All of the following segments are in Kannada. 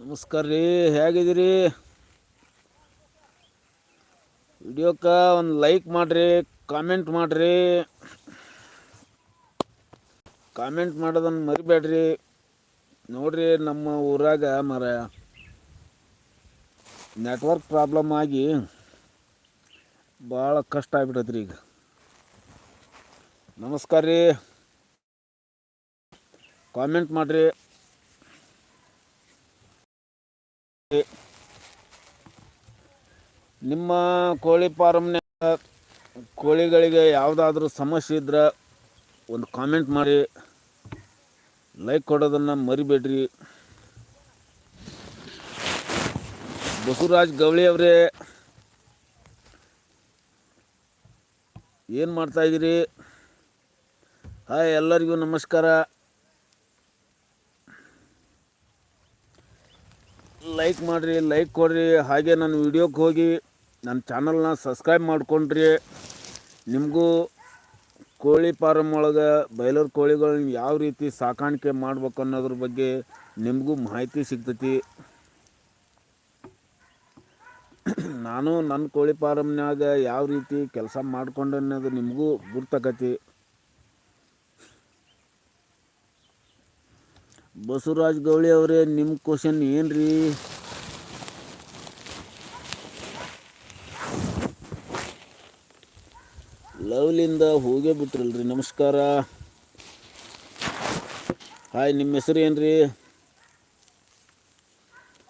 ನಮಸ್ಕಾರ ರೀ, ಹೇಗಿದ್ದೀರಿ? ವಿಡಿಯೋಕ್ಕೆ ಒಂದು ಲೈಕ್ ಮಾಡಿರಿ ಕಾಮೆಂಟ್ ಮಾಡಿರಿ. ಕಾಮೆಂಟ್ ಮಾಡೋದನ್ನು ಮರಿಬೇಡ್ರಿ. ನೋಡ್ರಿ, ನಮ್ಮ ಊರಾಗ ಮರ ನೆಟ್ವರ್ಕ್ ಪ್ರಾಬ್ಲಮ್ ಆಗಿ ಭಾಳ ಕಷ್ಟ ಆಗ್ಬಿಟ್ಟೈತ್ರಿ ಈಗ. ನಮಸ್ಕಾರ ರೀ. ಕಾಮೆಂಟ್ ಮಾಡಿರಿ. ನಿಮ್ಮ ಕೋಳಿ ಫಾರಮ್ನ್ಯಾಗ ಕೋಳಿಗಳಿಗೆ ಯಾವುದಾದ್ರೂ ಸಮಸ್ಯೆ ಇದ್ರೆ ಒಂದು ಕಾಮೆಂಟ್ ಮಾಡಿ. ಲೈಕ್ ಕೊಡೋದನ್ನು ಮರಿಬೇಡ್ರಿ. ಬಸವರಾಜ್ ಗವಳಿ ಅವರೇ, ಏನು ಮಾಡ್ತಾಯಿದ್ದೀರಿ ಹಾಯ್ ಎಲ್ಲರಿಗೂ ನಮಸ್ಕಾರ. ಲೈಕ್ ಮಾಡಿರಿ ಲೈಕ್ ಕೊಡ್ರಿ. ಹಾಗೆ ನನ್ನ ವಿಡಿಯೋಕ್ಕೆ ಹೋಗಿ ನನ್ನ ಚಾನಲ್ನ ಸಬ್ಸ್ಕ್ರೈಬ್ ಮಾಡ್ಕೊಂಡ್ರಿ. ನಿಮಗೂ ಕೋಳಿ ಫಾರಮ್ ಒಳಗೆ ಬೈಲರ್ ಕೋಳಿಗಳನ್ನ ಯಾವ ರೀತಿ ಸಾಕಾಣಿಕೆ ಮಾಡ್ಬೇಕು ಅನ್ನೋದ್ರ ಬಗ್ಗೆ ನಿಮಗೂ ಮಾಹಿತಿ ಸಿಗ್ತೈತಿ. ನಾನು ನನ್ನ ಕೋಳಿ ಫಾರಮ್ನಾಗ ಯಾವ ರೀತಿ ಕೆಲಸ ಮಾಡ್ಕೊಂಡು ಅನ್ನೋದು ನಿಮಗೂ ಗುರ್ತಕತಿ. ಬಸವರಾಜ್ ಗೌಳಿ ಅವರೇ ನಿಮ್ಮ ಕ್ವಶನ್ ಏನು ರೀ ಲವ್ಲಿಂದ ಹೋಗೇ ಬಿಟ್ರಲ್ರಿ, ನಮಸ್ಕಾರ. ಹಾಯ್ ನಿಮ್ಮ ಹೆಸರು ಏನು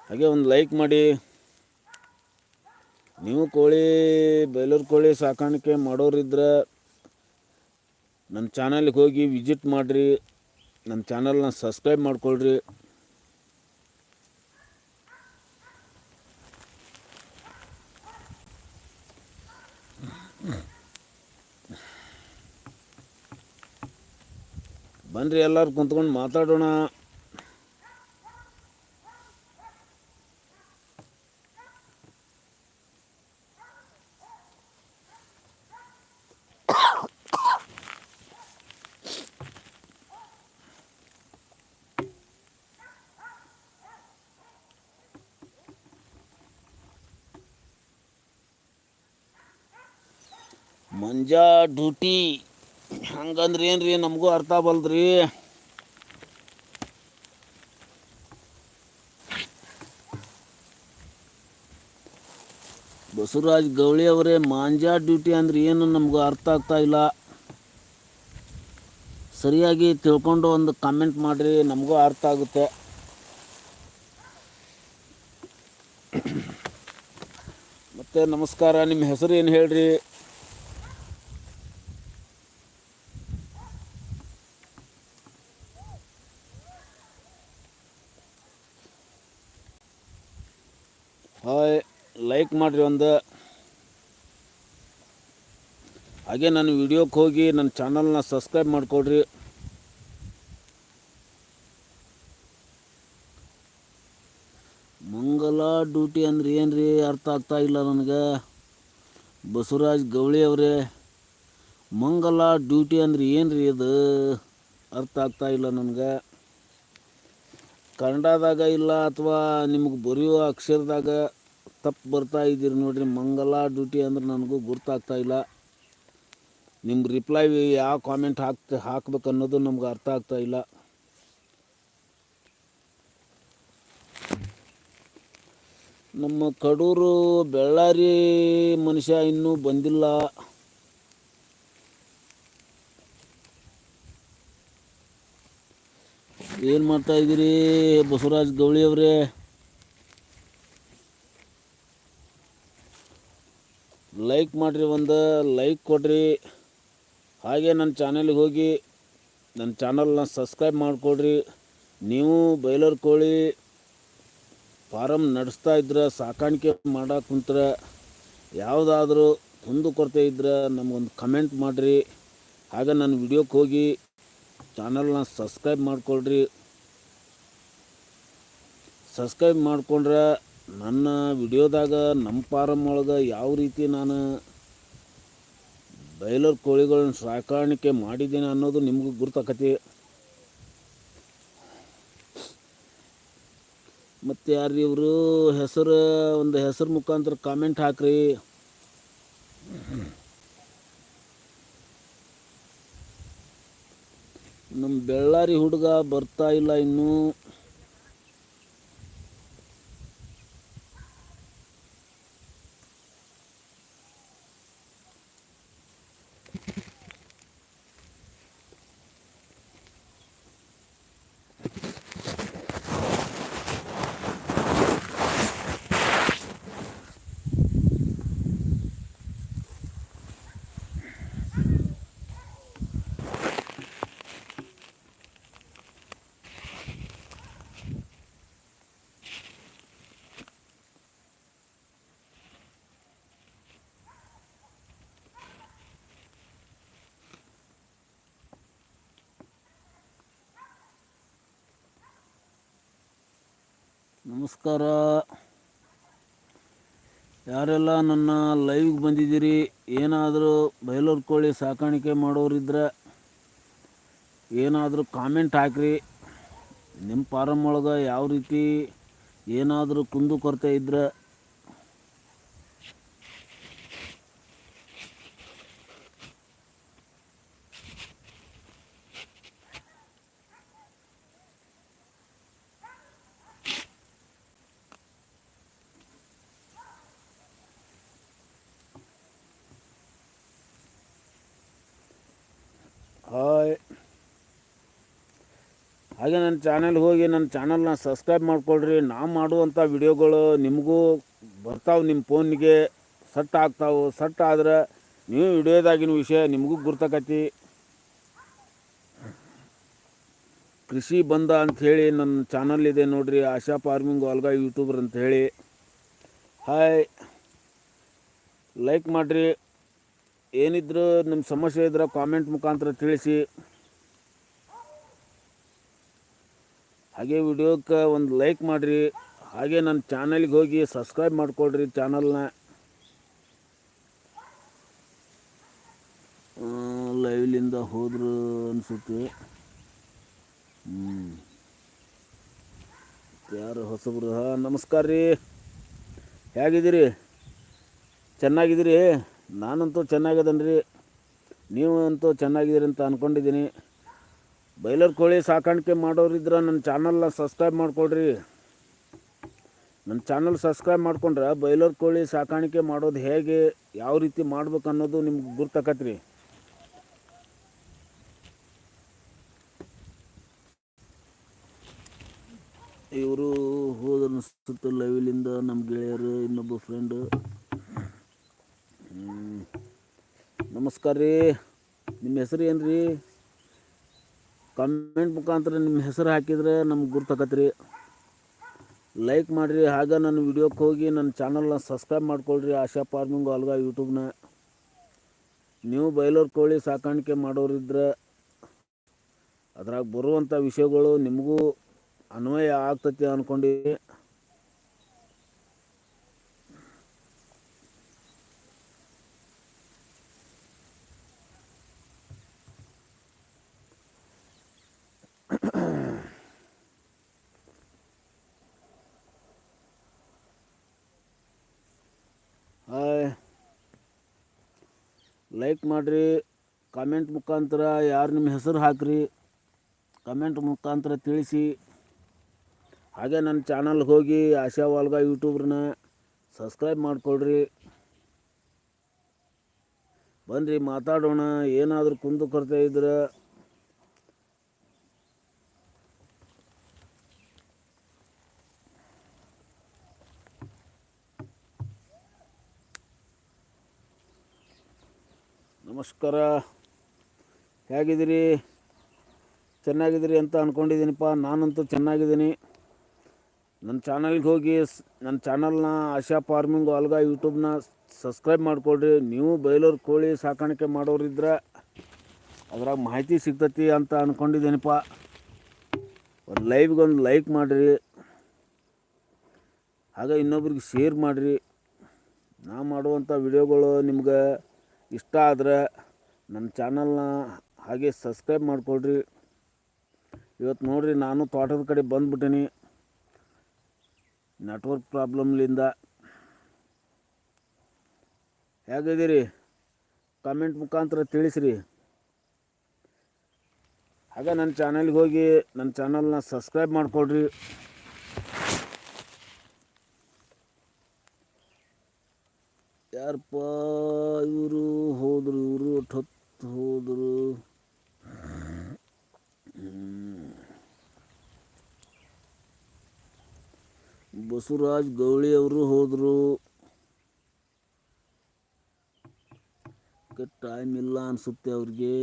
ಹಾಗೆ ಒಂದು ಲೈಕ್ ಮಾಡಿ. ನೀವು ಕೋಳಿ, ಬೇಲೂರು ಕೋಳಿ ಸಾಕಾಣಿಕೆ ಮಾಡೋರಿದ್ರೆ ನನ್ನ ಚಾನಲ್ಗೆ ಹೋಗಿ ವಿಸಿಟ್ ಮಾಡಿರಿ. ನನ್ನ ಚಾನಲ್ನ ಸಬ್ಸ್ಕ್ರೈಬ್ ಮಾಡ್ಕೊಳ್ರಿ. ಬನ್ನಿರಿ ಎಲ್ಲರೂ ಕುಂತ್ಕೊಂಡು ಮಾತಾಡೋಣ. ಮಂಜಾ ಡ್ಯೂಟಿ. ಹಂಗಂದ್ರೆ ಏನು ರೀ ನಮಗೂ ಅರ್ಥ ಬಲ್ದ್ರಿ ಬಸವರಾಜ್ ಗೌಳಿ ಅವರೇ, ಮಾಂಜಾ ಡ್ಯೂಟಿ ಅಂದ್ರೆ ಏನು ನಮಗೂ ಅರ್ಥ ಆಗ್ತಾ ಇಲ್ಲ. ಸರಿಯಾಗಿ ತಿಳ್ಕೊಂಡು ಒಂದು ಕಾಮೆಂಟ್ ಮಾಡಿರಿ, ನಮಗೂ ಅರ್ಥ ಆಗುತ್ತೆ. ಮತ್ತೆ ನಮಸ್ಕಾರ, ನಿಮ್ಮ ಹೆಸರು ಏನು ಹೇಳ್ರಿ ಹಾಯ್ ಲೈಕ್ ಮಾಡಿರಿ ಒಂದು. ಹಾಗೆ ನನ್ನ ವಿಡಿಯೋಕ್ಕೆ ಹೋಗಿ ನನ್ನ ಚಾನಲ್ನ ಸಬ್ಸ್ಕ್ರೈಬ್ ಮಾಡಿಕೊಡ್ರಿ. ಮಂಗಲ ಡ್ಯೂಟಿ ಅಂದ್ರೆ ಏನು ರೀ ಅರ್ಥ ಆಗ್ತಾ ಇಲ್ಲ ನನಗೆ. ಬಸವರಾಜ್ ಗೌಳಿ ಅವರೇ, ಮಂಗಲ ಡ್ಯೂಟಿ ಅಂದ್ರೆ ಏನು ರೀ ಅದು ಅರ್ಥ ಆಗ್ತಾ ಇಲ್ಲ ನನಗೆ. ಕನ್ನಡದಾಗ ಇಲ್ಲ ಅಥವಾ ನಿಮಗೆ ಬರೆಯುವ ಅಕ್ಷರದಾಗ ತಪ್ಪು ಬರ್ತಾ ಇದ್ದೀರಿ ನೋಡಿರಿ. ಮಂಗಲ ಡ್ಯೂಟಿ ಅಂದ್ರೆ ನನಗೂ ಗುರ್ತಾಗ್ತಾ ಇಲ್ಲ. ನಿಮ್ಮ ರಿಪ್ಲೈ ಯಾವ ಕಾಮೆಂಟ್ ಹಾಕ್ತ, ಹಾಕ್ಬೇಕು ಅನ್ನೋದು ನಮ್ಗೆ ಅರ್ಥ ಆಗ್ತಾ ಇಲ್ಲ. ನಮ್ಮ ಕಡೂರು ಬೆಳ್ಳಾರಿ ಮನುಷ್ಯ ಇನ್ನೂ ಬಂದಿಲ್ಲ. ಏನು ಮಾಡ್ತಾ ಇದ್ದೀರಿ ಬಸವರಾಜ್ ಗೌಳಿ ಅವರೇ ಲೈಕ್ ಮಾಡಿರಿ ಒಂದು ಲೈಕ್ ಕೊಡ್ರಿ. ಹಾಗೆ ನನ್ನ ಚಾನಲ್ಗೆ ಹೋಗಿ ನನ್ನ ಚಾನಲ್ನ ಸಬ್ಸ್ಕ್ರೈಬ್ ಮಾಡಿಕೊಡ್ರಿ. ನೀವು ಬೈಲರ್ ಕೋಳಿ ಫಾರಮ್ ನಡೆಸ್ತಾ ಇದ್ರೆ, ಸಾಕಾಣಿಕೆ ಮಾಡಕ್ಕೆ ಕುಂತ್ರೆ, ಯಾವುದಾದ್ರೂ ಕೊರತೆ ಇದ್ರೆ ನಮಗೊಂದು ಕಮೆಂಟ್ ಮಾಡಿರಿ. ಹಾಗೆ ನನ್ನ ವಿಡಿಯೋಕ್ಕೆ ಹೋಗಿ ಚಾನಲ್ನ ಸಬ್ಸ್ಕ್ರೈಬ್ ಮಾಡಿಕೊಳ್ರಿ ಸಬ್ಸ್ಕ್ರೈಬ್ ಮಾಡಿಕೊಂಡ್ರೆ ನನ್ನ ವಿಡಿಯೋದಾಗ ನಮ್ಮ ಫಾರಮ್ ಒಳಗೆ ಯಾವ ರೀತಿ ನಾನು ಬೈಲರ್ ಕೋಳಿಗಳನ್ನ ಸಾಕಾಣಿಕೆ ಮಾಡಿದ್ದೀನಿ ಅನ್ನೋದು ನಿಮಗೂ ಗುರ್ತಾಕತಿ. ಮತ್ತು ಯಾರು ಇವರು? ಹೆಸರು, ಒಂದು ಹೆಸರು ಮುಖಾಂತರ ಕಾಮೆಂಟ್ ಹಾಕ್ರಿ. ನಮ್ಮ ಬೆಳ್ಳಾರಿ ಹುಡುಗ ಬರ್ತಾ ಇಲ್ಲ ಇನ್ನೂ. ನಮಸ್ಕಾರ. ಯಾರೆಲ್ಲ ನನ್ನ ಲೈವ್ಗೆ ಬಂದಿದ್ದೀರಿ, ಏನಾದರೂ ಬಯಲೂರು ಕೋಳಿ ಸಾಕಾಣಿಕೆ ಮಾಡೋರಿದ್ರೆ ಏನಾದರೂ ಕಾಮೆಂಟ್ ಹಾಕ್ರಿ. ನಿಮ್ಮ ಫಾರಮ್ ಒಳಗೆ ಯಾವ ರೀತಿ ಏನಾದರೂ ಕುಂದು ಕೊರತೆ ಇದ್ರೆ ಹಾಯ್ ಹಾಗೆ ನನ್ನ ಚಾನಲ್ಗೆ ಹೋಗಿ ನನ್ನ ಚಾನಲ್ನ ಸಬ್ಸ್ಕ್ರೈಬ್ ಮಾಡ್ಕೊಳ್ರಿ. ನಾ ಮಾಡುವಂಥ ವಿಡಿಯೋಗಳು ನಿಮಗೂ ಬರ್ತಾವೆ ನಿಮ್ಮ ಫೋನಿಗೆ ಸಟ್ ಆಗ್ತಾವೆ. ಸಟ್ ಆದ್ರೆ ನೀವು ವಿಡಿಯೋದಾಗಿನ ವಿಷಯ ನಿಮಗೂ ಗುರ್ತಕತಿ. ಕೃಷಿ ಬಂದ ಅಂಥೇಳಿ ನನ್ನ ಚಾನಲ್ ಇದೆ ನೋಡಿರಿ. ಆಶಾ ಫಾರ್ಮಿಂಗ್ ವಾಲ್ಗ ಯೂಟ್ಯೂಬರ್ ಅಂಥೇಳಿ ಹಾಯ್ ಲೈಕ್ ಮಾಡಿರಿ. ಏನಿದ್ರು ನಿಮ್ಮ ಸಮಸ್ಯೆ ಇದ್ರೆ ಕಾಮೆಂಟ್ ಮುಖಾಂತರ ತಿಳಿಸಿ. ಹಾಗೆ ವಿಡಿಯೋಕ್ಕೆ ಒಂದು ಲೈಕ್ ಮಾಡಿರಿ. ಹಾಗೆ ನನ್ನ ಚಾನಲ್ಗೆ ಹೋಗಿ ಸಬ್ಸ್ಕ್ರೈಬ್ ಮಾಡಿಕೊಡ್ರಿ ಚಾನಲ್ನ. ಲೈವ್ಲಿಂದ ಹೋದ್ರು ಅನಿಸುತ್ತೆ. ಹ್ಞೂ ಯಾರು ಹೊಸಬ್ರು ಹಾಂ ನಮಸ್ಕಾರ ರೀ. ಹೇಗಿದ್ದೀರಿ? ಚೆನ್ನಾಗಿದ್ದೀರಿ? ನಾನಂತೂ ಚೆನ್ನಾಗಿದ್ದೇನೆ ರೀ ನೀವು ಅಂತೂ ಚೆನ್ನಾಗಿದ್ದೀರಿ ಅಂತ ಅಂದ್ಕೊಂಡಿದ್ದೀನಿ ಬೈಲರ್ ಕೋಳಿ ಸಾಕಾಣಿಕೆ ಮಾಡೋರಿದ್ರೆ ನನ್ನ ಚಾನಲ್ನ ಸಬ್ಸ್ಕ್ರೈಬ್ ಮಾಡ್ಕೊಳ್ರಿ. ನನ್ನ ಚಾನಲ್ ಸಬ್ಸ್ಕ್ರೈಬ್ ಮಾಡ್ಕೊಂಡ್ರೆ ಬೈಲರ್ ಕೋಳಿ ಸಾಕಾಣಿಕೆ ಮಾಡೋದು ಹೇಗೆ, ಯಾವ ರೀತಿ ಮಾಡ್ಬೇಕು ಅನ್ನೋದು ನಿಮ್ಗೆ ಗುರ್ತಕತ್ರಿ. ಇವರು ಹೋದ ಅನಿಸುತ್ತೆ ಲೈವಿಲಿಂದ ನಮ್ಮ ಗೆಳೆಯರು, ಇನ್ನೊಬ್ಬ ಫ್ರೆಂಡು ನಮಸ್ಕಾರ ರೀ. ನಿಮ್ಮ ಹೆಸರು ಏನು ರೀ ಕಮೆಂಟ್ ಮುಖಾಂತರ ನಿಮ್ಮ ಹೆಸರು ಹಾಕಿದರೆ ನಮ್ಗೆ ಗುರ್ತಕತ್ರಿ. ಲೈಕ್ ಮಾಡಿರಿ, ಹಾಗೆ ನನ್ನ ವಿಡಿಯೋಕ್ಕೆ ಹೋಗಿ ನನ್ನ ಚಾನಲ್ನ ಸಬ್ಸ್ಕ್ರೈಬ್ ಮಾಡ್ಕೊಳ್ರಿ, ಆಶಾ ಫಾರ್ಮಿಂಗ್ ಅಲ್ಗ ಯೂಟ್ಯೂಬ್ನ ನೀವು ಬೈಲೂರು ಕೋಳಿ ಸಾಕಾಣಿಕೆ ಮಾಡೋರಿದ್ರೆ ಅದ್ರಾಗ ಬರುವಂಥ ವಿಷಯಗಳು ನಿಮಗೂ ಅನ್ವಯ ಆಗ್ತತಿ ಅಂದ್ಕೊಂಡು ಹಾಯ್ ಲೈಕ್ ಮಾಡಿರಿ ಕಾಮೆಂಟ್ ಮುಖಾಂತರ ಯಾರು ನಿಮ್ಮ ಹೆಸರು ಹಾಕ್ರಿ ಕಮೆಂಟ್ ಮುಖಾಂತರ ತಿಳಿಸಿ. ಹಾಗೆ ನನ್ನ ಚಾನಲ್ಗೆ ಹೋಗಿ ಆಶಾ ವಾಲ್ಗ ಯೂಟ್ಯೂಬ್ರನ್ನ ಸಬ್ಸ್ಕ್ರೈಬ್ ಮಾಡಿಕೊಳ್ರಿ. ಬನ್ನಿರಿ ಮಾತಾಡೋಣ, ಏನಾದರೂ ಕುಂದು ಕೊರತೆ ಇದ್ರೆ ನಮಸ್ಕಾರ. ಹೇಗಿದ್ದೀರಿ? ಚೆನ್ನಾಗಿದ್ದೀರಿ ಅಂತ ಅಂದ್ಕೊಂಡಿದ್ದೀನಿಪ್ಪ ನಾನಂತೂ ಚೆನ್ನಾಗಿದ್ದೀನಿ. ನನ್ನ ಚಾನಲ್ಗೆ ಹೋಗಿ ನನ್ನ ಚಾನಲ್ನ ಆಶಾ ಫಾರ್ಮಿಂಗ್ ಅಲ್ಗ ಯೂಟ್ಯೂಬ್ನ ಸಬ್ಸ್ಕ್ರೈಬ್ ಮಾಡಿಕೊಡ್ರಿ ನೀವು ಬೈಲೂರು ಕೋಳಿ ಸಾಕಾಣಿಕೆ ಮಾಡೋರಿದ್ರೆ ಅದ್ರಾಗ ಮಾಹಿತಿ ಸಿಗ್ತತಿ ಅಂತ ಅಂದ್ಕೊಂಡಿದ್ದೀನಿಪ್ಪ ಒಂದು ಲೈವ್ಗೆ ಒಂದು ಲೈಕ್ ಮಾಡಿರಿ. ಹಾಗೆ ಇನ್ನೊಬ್ರಿಗೆ ಶೇರ್ ಮಾಡಿರಿ. ನಾ ಮಾಡುವಂಥ ವಿಡಿಯೋಗಳು ನಿಮ್ಗೆ ಇಷ್ಟ ಆದರೆ ನನ್ನ ಚಾನಲ್ನ ಹಾಗೆ ಸಬ್ಸ್ಕ್ರೈಬ್ ಮಾಡಿಕೊಡ್ರಿ ಇವತ್ತು ನೋಡಿರಿ ನಾನು ತೋಟದ ಕಡೆ ಬಂದ್ಬಿಟ್ಟೀನಿ. ನೆಟ್ವರ್ಕ್ ಪ್ರಾಬ್ಲಮ್ಲಿಂದ. ಹೇಗಿದ್ದೀರಿ? ಕಾಮೆಂಟ್ ಮುಖಾಂತರ ತಿಳಿಸ್ರಿ. ಹಾಗೆ ನನ್ನ ಚಾನಲ್ಗೆ ಹೋಗಿ ನನ್ನ ಚಾನಲ್ನ ಸಬ್ಸ್ಕ್ರೈಬ್ ಮಾಡಿಕೊಡ್ರಿ ಯಾರಪ್ಪ ಇವರು ಹೋದರು, ಇವರು ಹೊತ್ತು ಹೋದರು. ಬಸವರಾಜ್ ಗೌಳಿ ಅವರು ಹೋದರು. ಟೈಮ್ ಇಲ್ಲ ಅನಿಸುತ್ತೆ ಅವ್ರಿಗೆ.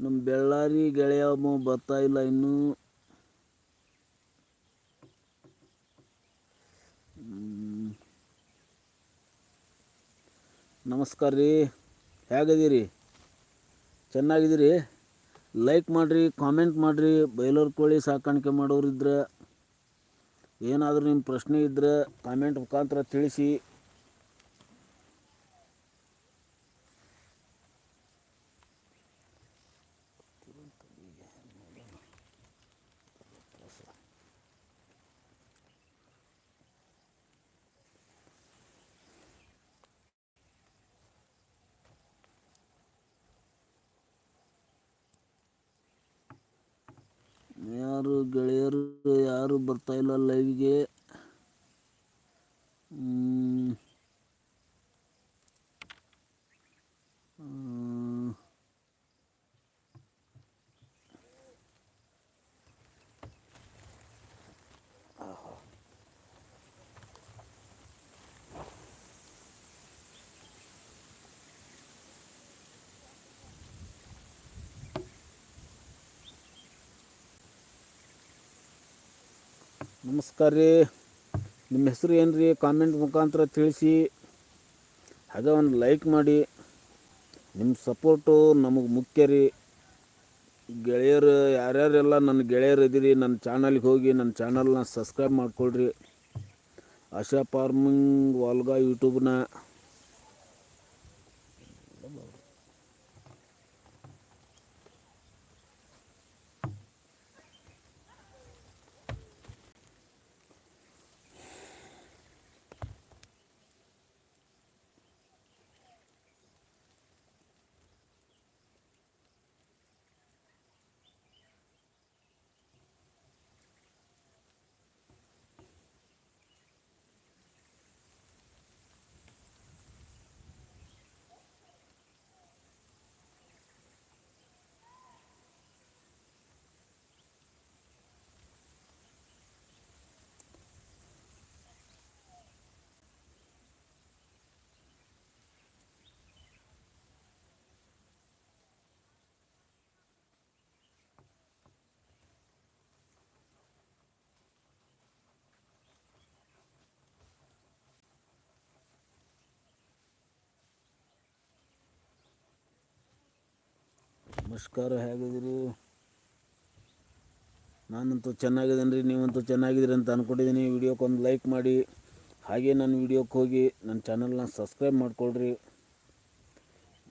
ನಮ್ಮ ಬೆಳ್ಳಾರಿ ಗೆಳೆಯ ಬರ್ತಾ ಇಲ್ಲ ಇನ್ನೂ. ನಮಸ್ಕಾರ ರೀ. ಹೇಗಿದ್ದೀರಿ? ಚೆನ್ನಾಗಿದ್ದೀರಿ? ಲೈಕ್ ಮಾಡಿರಿ ಕಾಮೆಂಟ್ ಮಾಡಿರಿ. ಬೈಲರ್ ಕೋಳಿ ಸಾಕಾಣಿಕೆ ಮಾಡೋರಿದ್ರೆ ಏನಾದರೂ ನಿಮ್ಮ ಪ್ರಶ್ನೆ ಇದ್ದರೆ ಕಾಮೆಂಟ್ ಮುಖಾಂತರ ತಿಳಿಸಿ ಯಾರು ಗೆಳೆಯರು ಯಾರು ಬರ್ತಾ ಇಲ್ಲ ನಮಸ್ಕಾರ ರೀ. ನಿಮ್ಮ ಹೆಸರು ಏನು ರೀ? ಕಾಮೆಂಟ್ ಮುಖಾಂತರ ತಿಳಿಸಿ. ಹಾಗೆ ಒಂದು ಲೈಕ್ ಮಾಡಿ. ನಿಮ್ಮ ಸಪೋರ್ಟು ನಮಗೆ ಮುಖ್ಯ ರೀ. ಗೆಳೆಯರು ಯಾರ್ಯಾರೆಲ್ಲ ನನ್ನ ಗೆಳೆಯರು ಇದ್ದೀರಿ, ನನ್ನ ಚಾನಲ್ಗೆ ಹೋಗಿ ನನ್ನ ಚಾನಲ್ನ ಸಬ್ಸ್ಕ್ರೈಬ್ ಮಾಡಿಕೊಳ್ರಿ. ಆಶಾ ಫಾರ್ಮಿಂಗ್ ವಾಲ್ಗಾ ಯೂಟ್ಯೂಬ್ನ ನಮಸ್ಕಾರ, ಹೇಗಿದ್ದೀರಿ? ನಾನಂತೂ ಚೆನ್ನಾಗಿದ್ದೀನಿ ರೀ ನೀವಂತೂ ಚೆನ್ನಾಗಿದ್ದೀರಿ ಅಂತ ಅಂದ್ಕೊಂಡಿದ್ದೀನಿ ವಿಡಿಯೋಕ್ಕೆ ಒಂದು ಲೈಕ್ ಮಾಡಿ, ಹಾಗೆ ನನ್ನ ವಿಡಿಯೋಕ್ಕೆ ಹೋಗಿ ನನ್ನ ಚಾನಲ್ನ ಸಬ್ಸ್ಕ್ರೈಬ್ ಮಾಡ್ಕೊಳ್ರಿ.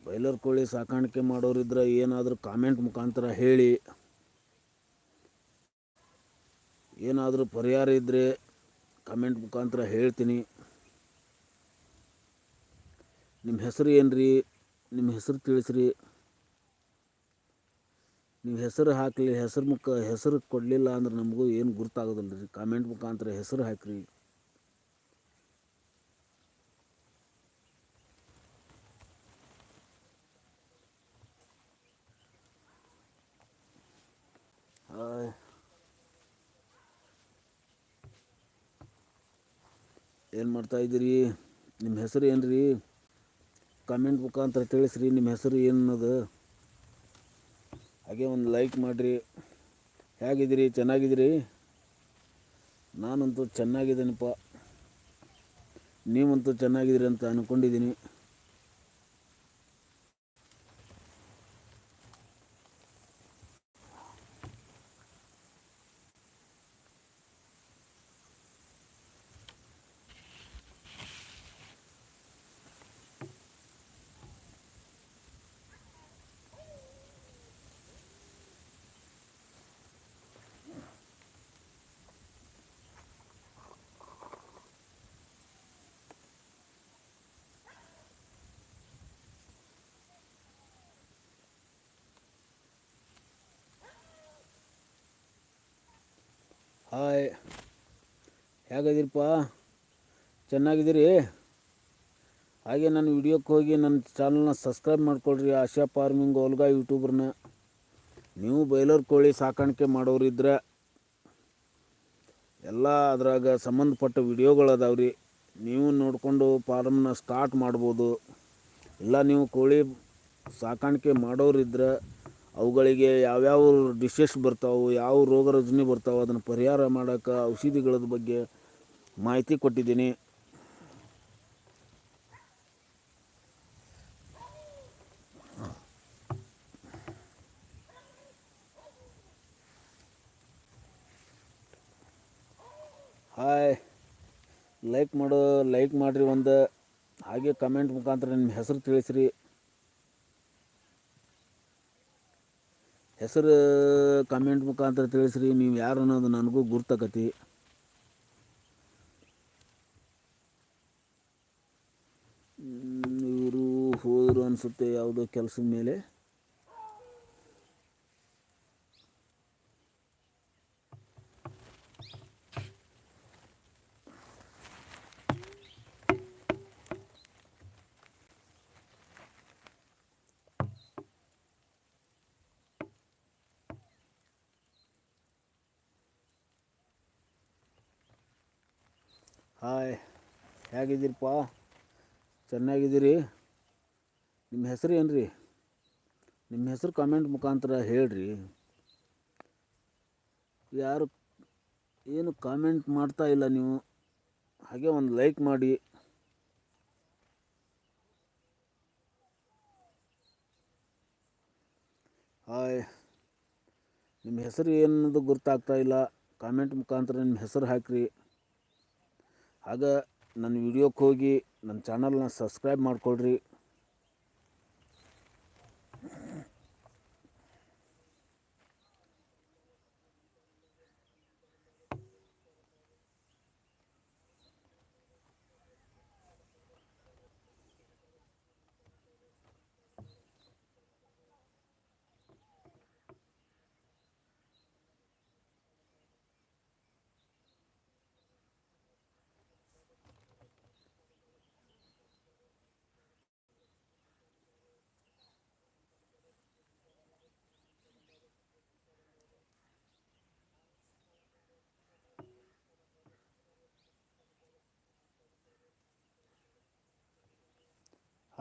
ಬೈಲರ್ ಕೋಳಿ ಸಾಕಾಣಿಕೆ ಮಾಡೋರಿದ್ರೆ ಏನಾದರೂ ಕಾಮೆಂಟ್ ಮುಖಾಂತರ ಹೇಳಿ. ಏನಾದರೂ ಪರಿಹಾರ ಇದ್ದರೆ ಕಾಮೆಂಟ್ ಮುಖಾಂತರ ಹೇಳ್ತೀನಿ. ನಿಮ್ಮ ಹೆಸರು ಏನು ರೀ ನಿಮ್ಮ ಹೆಸರು ತಿಳಿಸ್ರಿ. ನೀವು ಹೆಸರು ಹಾಕಲಿ, ಹೆಸರು ಮುಖ, ಹೆಸರು ಕೊಡಲಿಲ್ಲ ಅಂದ್ರೆ ನಮಗೂ ಏನು ಗುರ್ತಾಗೋದಿಲ್ಲ ರೀ. ಕಾಮೆಂಟ್ ಮುಖಾಂತರ ಹೆಸರು ಹಾಕಿರಿ. ಏನು ಮಾಡ್ತಾ ಇದ್ದೀರಿ? ನಿಮ್ಮ ಹೆಸರು ಏನು ರೀ ಕಾಮೆಂಟ್ ಮುಖಾಂತರ ತಿಳಿಸ್ರಿ, ನಿಮ್ಮ ಹೆಸರು ಏನು ಅನ್ನೋದು ಹಾಗೆ ಒಂದು ಲೈಕ್ ಮಾಡಿರಿ. ಹೇಗಿದ್ದೀರಿ? ಚೆನ್ನಾಗಿದ್ದೀರಿ? ನಾನಂತೂ ಚೆನ್ನಾಗಿದ್ದೀನಪ್ಪ. ನೀವಂತೂ ಚೆನ್ನಾಗಿದ್ದೀರಿ ಅಂತ ಅಂದ್ಕೊಂಡಿದ್ದೀನಿ ಹೇಗದಿರಪ್ಪ? ಚೆನ್ನಾಗಿದ್ದೀರಿ? ಹಾಗೆ ನನ್ನ ವಿಡಿಯೋಕ್ಕೆ ಹೋಗಿ ನನ್ನ ಚಾನಲ್ನ ಸಬ್ಸ್ಕ್ರೈಬ್ ಮಾಡ್ಕೊಳ್ರಿ, ಆಶಾ ಫಾರ್ಮಿಂಗ್ ಓಲ್ಗಾ ಯೂಟ್ಯೂಬ್ರನ್ನ. ನೀವು ಬೈಲರ್ ಕೋಳಿ ಸಾಕಾಣಿಕೆ ಮಾಡೋರಿದ್ರೆ ಎಲ್ಲ ಅದ್ರಾಗ ಸಂಬಂಧಪಟ್ಟ ವಿಡಿಯೋಗಳು ಅದಾವ್ರಿ ನೀವು ನೋಡಿಕೊಂಡು ಫಾರ್ಮ್ನ ಸ್ಟಾರ್ಟ್ ಮಾಡ್ಬೋದು. ಇಲ್ಲ ನೀವು ಕೋಳಿ ಸಾಕಾಣಿಕೆ ಮಾಡೋರಿದ್ರೆ ಅವುಗಳಿಗೆ ಯಾವ್ಯಾವ ಡಿಶಸ್ ಬರ್ತಾವೆ, ಯಾವ ರೋಗ ರಜನೆ ಬರ್ತಾವೆ ಅದನ್ನು ಪರಿಹಾರ ಮಾಡೋಕ್ಕೆ ಔಷಧಿಗಳ ಬಗ್ಗೆ ಮಾಹಿತಿ ಕೊಟ್ಟಿದ್ದೀನಿ. ಹಾಯ್. ಲೈಕ್ ಮಾಡೋ ಲೈಕ್ ಮಾಡಿರಿ ಒಂದು. ಹಾಗೆ ಕಮೆಂಟ್ ಮುಖಾಂತರ ನಿಮ್ಮ ಹೆಸರು ತಿಳಿಸ್ರಿ. ಹೆಸರು ಕಮೆಂಟ್ ಮುಖಾಂತರ ತಿಳಿಸ್ರಿ, ನೀವು ಯಾರು ಅನ್ನೋದು ನನಗೂ ಗುರ್ತಕತಿ. ಇವರು ಹೋದರು ಅನಿಸುತ್ತೆ ಯಾವುದೋ ಕೆಲಸದ ಮೇಲೆ ಹಾಯ್ ಹೇಗಿದ್ದೀರಪ್ಪ ಚೆನ್ನಾಗಿದ್ದೀರಿ. ನಿಮ್ಮ ಹೆಸರು ಏನು ರೀ ನಿಮ್ಮ ಹೆಸರು ಕಮೆಂಟ್ ಮುಖಾಂತರ ಹೇಳ್ರಿ. ಯಾರು ಏನು ಕಾಮೆಂಟ್ ಮಾಡ್ತಾ ಇಲ್ಲ ನೀವು, ಹಾಗೆ ಒಂದು ಲೈಕ್ ಮಾಡಿ. ಹಾಯ್ ನಿಮ್ಮ ಹೆಸರು ಏನದು ಗೊತ್ತಾಗ್ತಾ ಇಲ್ಲ ಕಾಮೆಂಟ್ ಮುಖಾಂತರ ನಿಮ್ಮ ಹೆಸರು ಹಾಕಿರಿ. ಆಗ ನನ್ನ ವಿಡಿಯೋಕ್ಕೆ ಹೋಗಿ ನನ್ನ ಚಾನಲ್ನ ಸಬ್ಸ್ಕ್ರೈಬ್ ಮಾಡ್ಕೊಳ್ರಿ.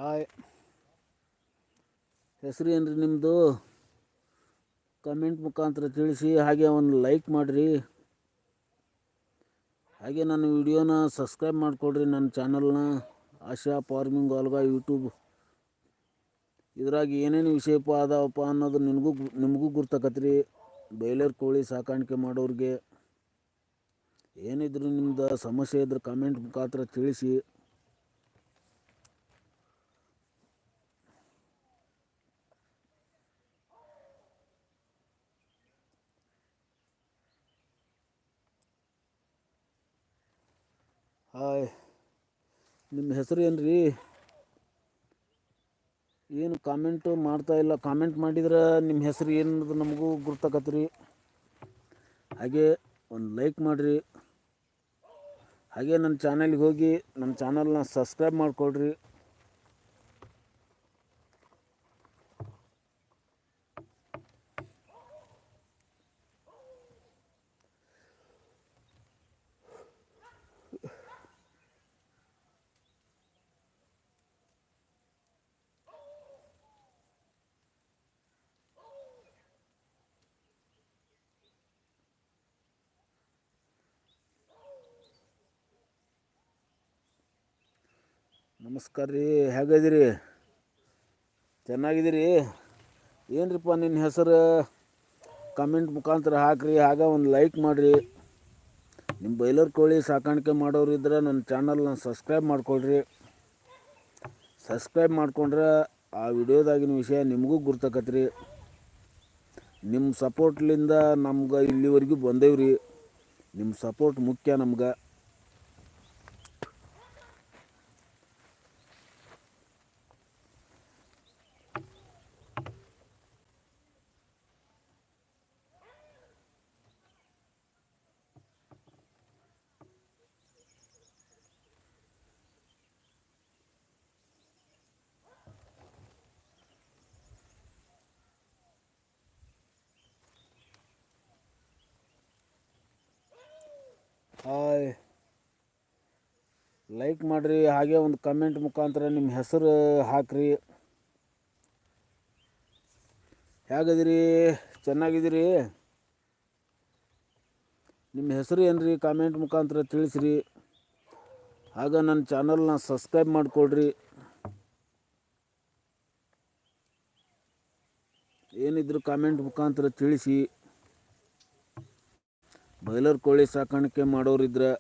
ಹಾಯ್. ಹೆಸರು ಏನು ರೀ ನಿಮ್ಮದು ಕಮೆಂಟ್ ಮುಖಾಂತರ ತಿಳಿಸಿ, ಹಾಗೆ ಒಂದು ಲೈಕ್ ಮಾಡಿರಿ. ಹಾಗೆ ನನ್ನ ವಿಡಿಯೋನ ಸಬ್ಸ್ಕ್ರೈಬ್ ಮಾಡಿಕೊಡ್ರಿ ನನ್ನ ಚಾನಲ್ನ. ಆಶಾ ಫಾರ್ಮಿಂಗ್ ಅಲ್ಗ ಯೂಟ್ಯೂಬ್. ಇದ್ರಾಗ ಏನೇನು ವಿಷಯಪ್ಪ ಅದಾವಪ್ಪ ಅನ್ನೋದು ನಿನಗೂ ನಿಮಗೂ ಗುರ್ತಕತ್ರಿ. ಬೈಲರ್ ಕೋಳಿ ಸಾಕಾಣಿಕೆ ಮಾಡೋರಿಗೆ. ಏನಿದ್ರು ನಿಮ್ದು ಸಮಸ್ಯೆ ಇದ್ರೆ ಕಮೆಂಟ್ ಮುಖಾಂತರ ತಿಳಿಸಿ. ನಿಮ್ಮ ಹೆಸರು ಏನು ರೀ ಏನು ಕಾಮೆಂಟು ಮಾಡ್ತಾ ಇಲ್ಲ. ಕಾಮೆಂಟ್ ಮಾಡಿದ್ರೆ ನಿಮ್ಮ ಹೆಸರು ಏನದು ನಮಗೂ ಗುರ್ತಾಕತ್ರಿ. ಹಾಗೆ ಒಂದು ಲೈಕ್ ಮಾಡಿರಿ. ಹಾಗೆ ನನ್ನ ಚಾನಲ್ಗೆ ಹೋಗಿ, ನನ್ನ ಚಾನಲ್ನ ಸಬ್ಸ್ಕ್ರೈಬ್ ಮಾಡಿಕೊಳ್ರಿ. ನಮಸ್ಕಾರ ರೀ, ಹೇಗಿದ್ದೀರಿ? ಚೆನ್ನಾಗಿದ್ದೀರಿ? ಏನ್ರಿಪ್ಪ ನಿನ್ನ ಹೆಸರು? ಕಮೆಂಟ್ ಮುಖಾಂತರ ಹಾಕ್ರಿ, ಹಾಗೆ ಒಂದು ಲೈಕ್ ಮಾಡಿರಿ. ನಿಮ್ಮ ಬೈಲರ್ ಕೋಳಿ ಸಾಕಾಣಿಕೆ ಮಾಡೋರು ಇದ್ರೆ ನನ್ನ ಚಾನಲ್ನ ಸಬ್ಸ್ಕ್ರೈಬ್ ಮಾಡ್ಕೊಳ್ರಿ. ಸಬ್ಸ್ಕ್ರೈಬ್ ಮಾಡ್ಕೊಂಡ್ರೆ ಆ ವಿಡಿಯೋದಾಗಿನ ವಿಷಯ ನಿಮಗೂ ಗುರ್ತಕತ್ರಿ. ನಿಮ್ಮ ಸಪೋರ್ಟ್ಲಿಂದ ನಮ್ಗೆ ಇಲ್ಲಿವರೆಗೂ ಬಂದೇವ್ರಿ. ನಿಮ್ಮ ಸಪೋರ್ಟ್ ಮುಖ್ಯ ನಮ್ಗೆ. ಲೈಕ್ ಮಾಡಿರಿ, ಹಾಗೆ ಒಂದು ಕಮೆಂಟ್ ಮುಖಾಂತರ ನಿಮ್ಮ ಹೆಸರು ಹಾಕ್ರಿ. ಹೇಗಿದ್ದೀರಿ? ಚೆನ್ನಾಗಿದ್ದೀರಿ? ನಿಮ್ಮ ಹೆಸರು ಏನು ರೀ ಕಾಮೆಂಟ್ ಮುಖಾಂತರ ತಿಳಿಸ್ರಿ. ಆಗ ನನ್ನ ಚಾನಲ್ನ ಸಬ್ಸ್ಕ್ರೈಬ್ ಮಾಡಿಕೊಡ್ರಿ. ಏನಿದ್ರು ಕಾಮೆಂಟ್ ಮುಖಾಂತರ ತಿಳಿಸಿ. ಬಾಯ್ಲರ್ ಕೋಳಿ ಸಾಕಾಣಿಕೆ ಮಾಡೋರಿದ್ರೆ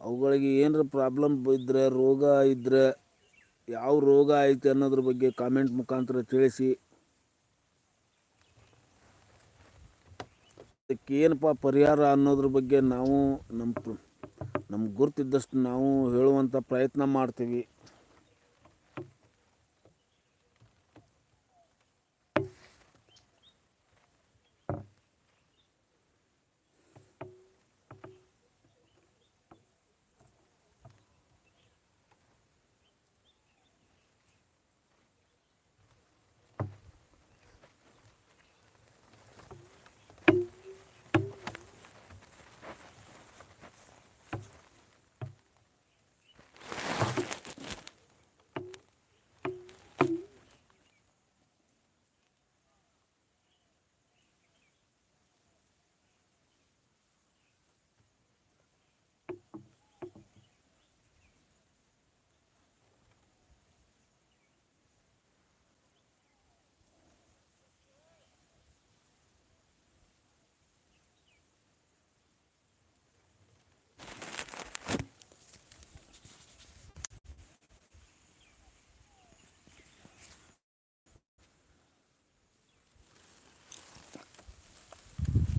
ಅವುಗಳಿಗೆ ಏನರ ಪ್ರಾಬ್ಲಮ್ ಇದ್ರೆ, ರೋಗ ಇದ್ರೆ, ಯಾವ ರೋಗ ಐತೆ ಅನ್ನೋದ್ರ ಬಗ್ಗೆ ಕಾಮೆಂಟ್ ಮುಖಾಂತರ ತಿಳಿಸಿ. ಅದಕ್ಕೆ ಏನಪ್ಪ ಪರಿಹಾರ ಅನ್ನೋದ್ರ ಬಗ್ಗೆ ನಾವು ನಮ್ಮ ನಮ್ಮ ನಮ್ಗೆ ಗುರ್ತಿದ್ದಷ್ಟು ನಾವು ಹೇಳುವಂಥ ಪ್ರಯತ್ನ ಮಾಡ್ತೀವಿ.